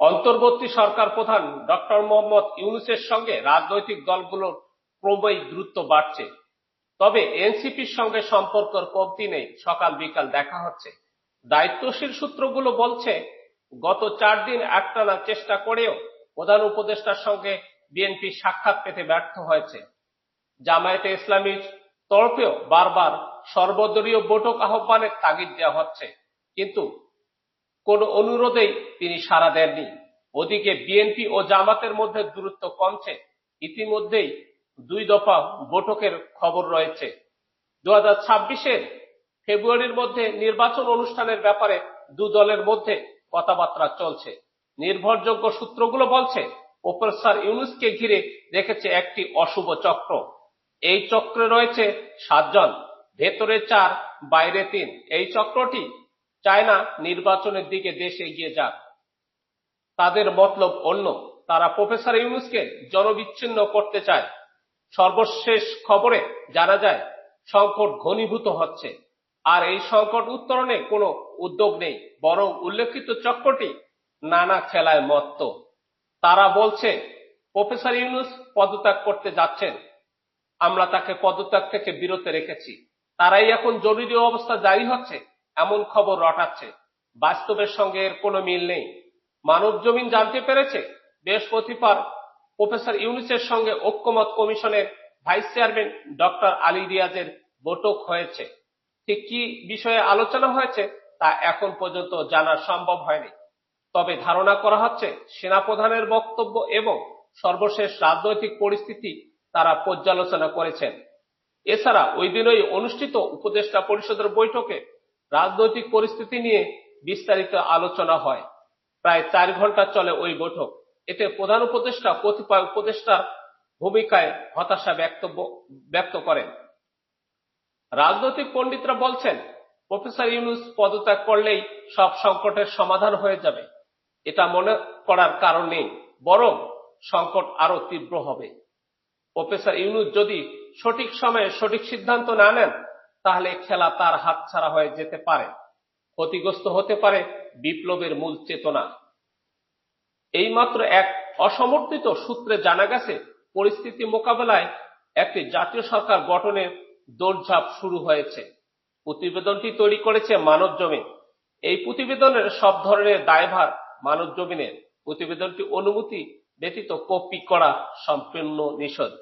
অন্তর্বর্তী সরকার প্রধান ডক্টর মোহাম্মদ ইউনুসের সঙ্গে রাজনৈতিক দলগুলোর ক্রমেই দূরত্ব বাড়ছে। তবে এনসিপির সঙ্গে সম্পর্কের কমতি নেই, সকাল বিকাল দেখা হচ্ছে। দায়িত্বশীল সূত্রগুলো বলছে, গত চার দিন একটানা চেষ্টা করেও প্রধান উপদেষ্টার সঙ্গে বিএনপি সাক্ষাৎ পেতে ব্যর্থ হয়েছে। জামায়াতে ইসলামীর তরফেও বারবার সর্বদলীয় বৈঠক আহ্বানের তাগিদ দেওয়া হচ্ছে। কিন্তু কোন অনুরোধেই তিনি সাড়া দেননি। ওদিকে বিএনপি ও জামাতের মধ্যে দূরত্ব কমছে। ইতিমধ্যেই দুই দফা বৈঠকের খবর রয়েছে। দু হাজার ছাব্বিশের ফেব্রুয়ারির মধ্যে নির্বাচন অনুষ্ঠানের ব্যাপারে দু দলের মধ্যে কথাবার্তা চলছে। নির্ভরযোগ্য সূত্রগুলো বলছে, প্রফেসর ইউনুসকে ঘিরে রেখেছে একটি অশুভ চক্র। এই চক্রে রয়েছে সাতজন, ভেতরে চার, বাইরে তিন। এই চক্রটি চায় না নির্বাচনের দিকে দেশ এগিয়ে যাক। তাদের মতলব অন্য। তারা প্রফেসর ইউনুসকে জনবিচ্ছিন্ন করতে চায়। সর্বশেষ খবরে জানা যায়, সংকট ঘনীভূত হচ্ছে। আর এই সংকট উত্তরণে কোনো উদ্যোগ নেই, বরং উল্লেখিত চক্রটি নানা খেলায় মত্ত। তারা বলছে, প্রফেসর ইউনুস পদত্যাগ করতে যাচ্ছেন। আমরা তাকে পদত্যাগ থেকে বিরত রেখেছি। তারাই এখন জরুরি অবস্থা জারি হচ্ছে। এমন খবর রটাচ্ছে। বাস্তবের সঙ্গে এর কোনো মিল নেই। মানব জমিন জানতে পেরেছে? বৃহস্পতিবার প্রফেসর ইউনুসের সঙ্গে ঐক্যমত কমিশনের ভাইস চেয়ারম্যান ডক্টর আলী রিয়াজের বৈঠক হয়েছে। ঠিক কি বিষয়ে আলোচনা হয়েছে তা এখন পর্যন্ত জানা সম্ভব হয়নি। তবে ধারণা করা হচ্ছে সেনাপ্রধানের বক্তব্য এবং সর্বশেষ রাজনৈতিক পরিস্থিতি তারা পর্যালোচনা করেছেন। এছাড়া ওই দিনই অনুষ্ঠিত উপদেষ্টা পরিষদের বৈঠকে রাজনৈতিক পরিস্থিতি নিয়ে বিস্তারিত আলোচনা হয়। প্রায় চার ঘণ্টা চলে ওই বৈঠক। এতে প্রধান উপদেষ্টা, কতিপয় উপদেষ্টার ভূমিকায় হতাশা ব্যক্ত করেন। রাজনৈতিক পণ্ডিতরা বলছেন, প্রফেসর ইউনুস পদত্যাগ করলেই সব সংকটের সমাধান হয়ে যাবে। এটা মনে করার কারণ নেই, বরং সংকট আরও তীব্র হবে। প্রফেসর ইউনুস যদি সঠিক সময়ে সঠিক সিদ্ধান্ত না নেন তাহলে খেলা তার হাতছাড়া হয়ে যেতে পারে। ক্ষতিগ্রস্ত হতে পারে বিপ্লবের মূল চেতনা। এইমাত্র এক অসমর্থিত সূত্রে জানা গেছে, পরিস্থিতি মোকাবেলায় একটি জাতীয় সরকার গঠনের দৌড়ঝাঁপ শুরু হয়েছে। প্রতিবেদনটি তৈরি করেছে মানব জমিন। এই প্রতিবেদনের সব ধরনের দায়ভার মানব জমিনের। প্রতিবেদনটি অনুমতি ব্যতীত কপি করা সম্পূর্ণ নিষেধ।